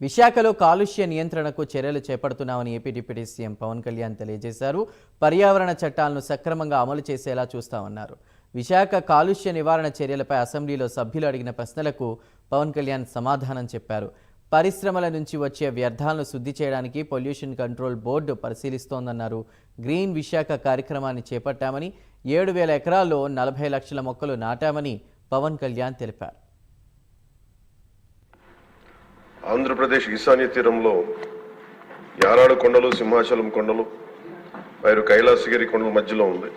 విశాఖలో కాలుష్య నియంత్రణకు చర్యలు చేపడుతున్నామని AP deputy CM Pawan Kalyan తెలియజేశారు. పర్యావరణ చట్టాలను సక్రమంగా అమలు చేసేలా చూస్తామన్నారు. విశాఖ కాలుష్య నివారణ చర్యలపై అసెంబ్లీలో సభ్యులు అడిగిన ప్రశ్నలకు పవన్ కళ్యాణ్ సమాధానం చెప్పారు. పరిశ్రమల నుంచి వచ్చే వ్యర్థాలను శుద్ధి చేయడానికి పొల్యూషన్ కంట్రోల్ బోర్డు పరిశీలిస్తోందన్నారు. గ్రీన్ విశాఖ కార్యక్రమాన్ని చేపట్టామని ఏడు వేల ఎకరాల్లో నలభై లక్షల మొక్కలు నాటామని పవన్ కళ్యాణ్ తెలిపారు. ఆంధ్రప్రదేశ్ ఈశాన్య తీరంలో యారాడు కొండలు సింహాచలం కొండలు మరియు కైలాసగిరి కొండల మధ్యలో ఉంది.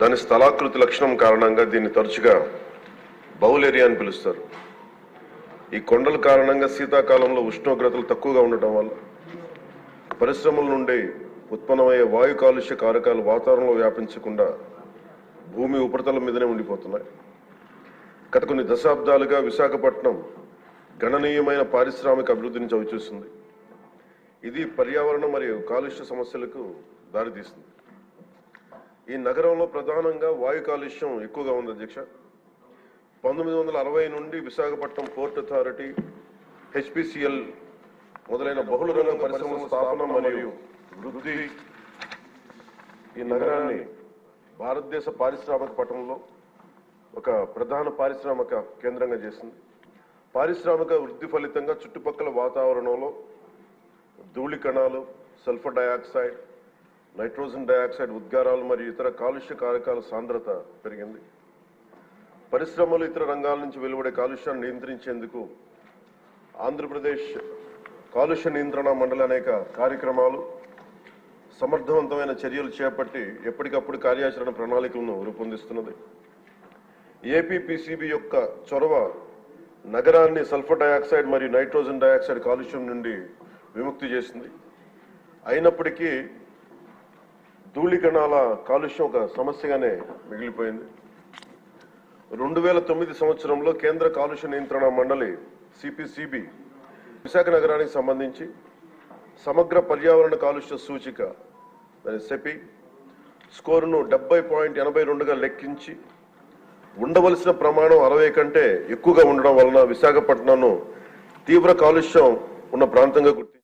దాని స్థలాకృతి లక్షణం కారణంగా దీన్ని తరచుగా బౌల్ ఏరియా అని పిలుస్తారు. ఈ కొండల కారణంగా శీతాకాలంలో ఉష్ణోగ్రతలు తక్కువగా ఉండటం వల్ల పరిశ్రమల నుండి ఉత్పన్నమయ్యే వాయు కాలుష్య కారకాలు వాతావరణంలో వ్యాపించకుండా భూమి ఉపరితలం మీదనే ఉండిపోతున్నాయి. గత కొన్ని దశాబ్దాలుగా విశాఖపట్నం గణనీయమైన పారిశ్రామిక అభివృద్ధిని చవిచూస్తుంది ఇది పర్యావరణ మరియు కాలుష్య సమస్యలకు దారితీస్తుంది ఈ నగరంలో ప్రధానంగా వాయు కాలుష్యం ఎక్కువగా ఉంది అధ్యక్ష. పంతొమ్మిది వందల అరవై నుండి విశాఖపట్నం పోర్ట్ అథారిటీ హెచ్పిసిఎల్ మొదలైన బహుళ రంగ పరిశ్రమల స్థాపన మరియు వృద్ధి ఈ నగరాన్ని భారతదేశ పారిశ్రామిక పట్టణంలో ఒక ప్రధాన పారిశ్రామిక కేంద్రంగా చేసింది. పారిశ్రామిక వృద్ధి ఫలితంగా చుట్టుపక్కల వాతావరణంలో ధూళి కణాలు సల్ఫర్ డయాక్సైడ్ నైట్రోజన్ డయాక్సైడ్ ఉద్గారాలు మరియు ఇతర కాలుష్య కారకాల సాంద్రత పెరిగింది. పరిశ్రమలు ఇతర రంగాల నుంచి వెలువడే కాలుష్యాన్ని నియంత్రించేందుకు ఆంధ్రప్రదేశ్ కాలుష్య నియంత్రణ మండలి అనేక కార్యక్రమాలు సమర్థవంతమైన చర్యలు చేపట్టి ఎప్పటికప్పుడు కార్యాచరణ ప్రణాళికలను రూపొందిస్తున్నది. ఏపీపీసీబీ యొక్క చొరవ నగరాన్ని సల్ఫర్ డయాక్సైడ్ మరియు నైట్రోజన్ డయాక్సైడ్ కాలుష్యం నుండి విముక్తి చేసింది. అయినప్పటికీ ధూళి కణాల కాలుష్యం ఒక సమస్యగానే మిగిలిపోయింది. రెండు వేల తొమ్మిది సంవత్సరంలో కేంద్ర కాలుష్య నియంత్రణ మండలి సిపిసిబి విశాఖ నగరానికి సంబంధించి సమగ్ర పర్యావరణ కాలుష్య సూచిక దాని సెపి స్కోరును డెబ్బై పాయింట్ ఎనభై రెండుగా లెక్కించి ఉండవలసిన ప్రమాణం అరవై కంటే ఎక్కువగా ఉండడం వలన విశాఖపట్నంను తీవ్ర కాలుష్యం ఉన్న ప్రాంతంగా గుర్తించింది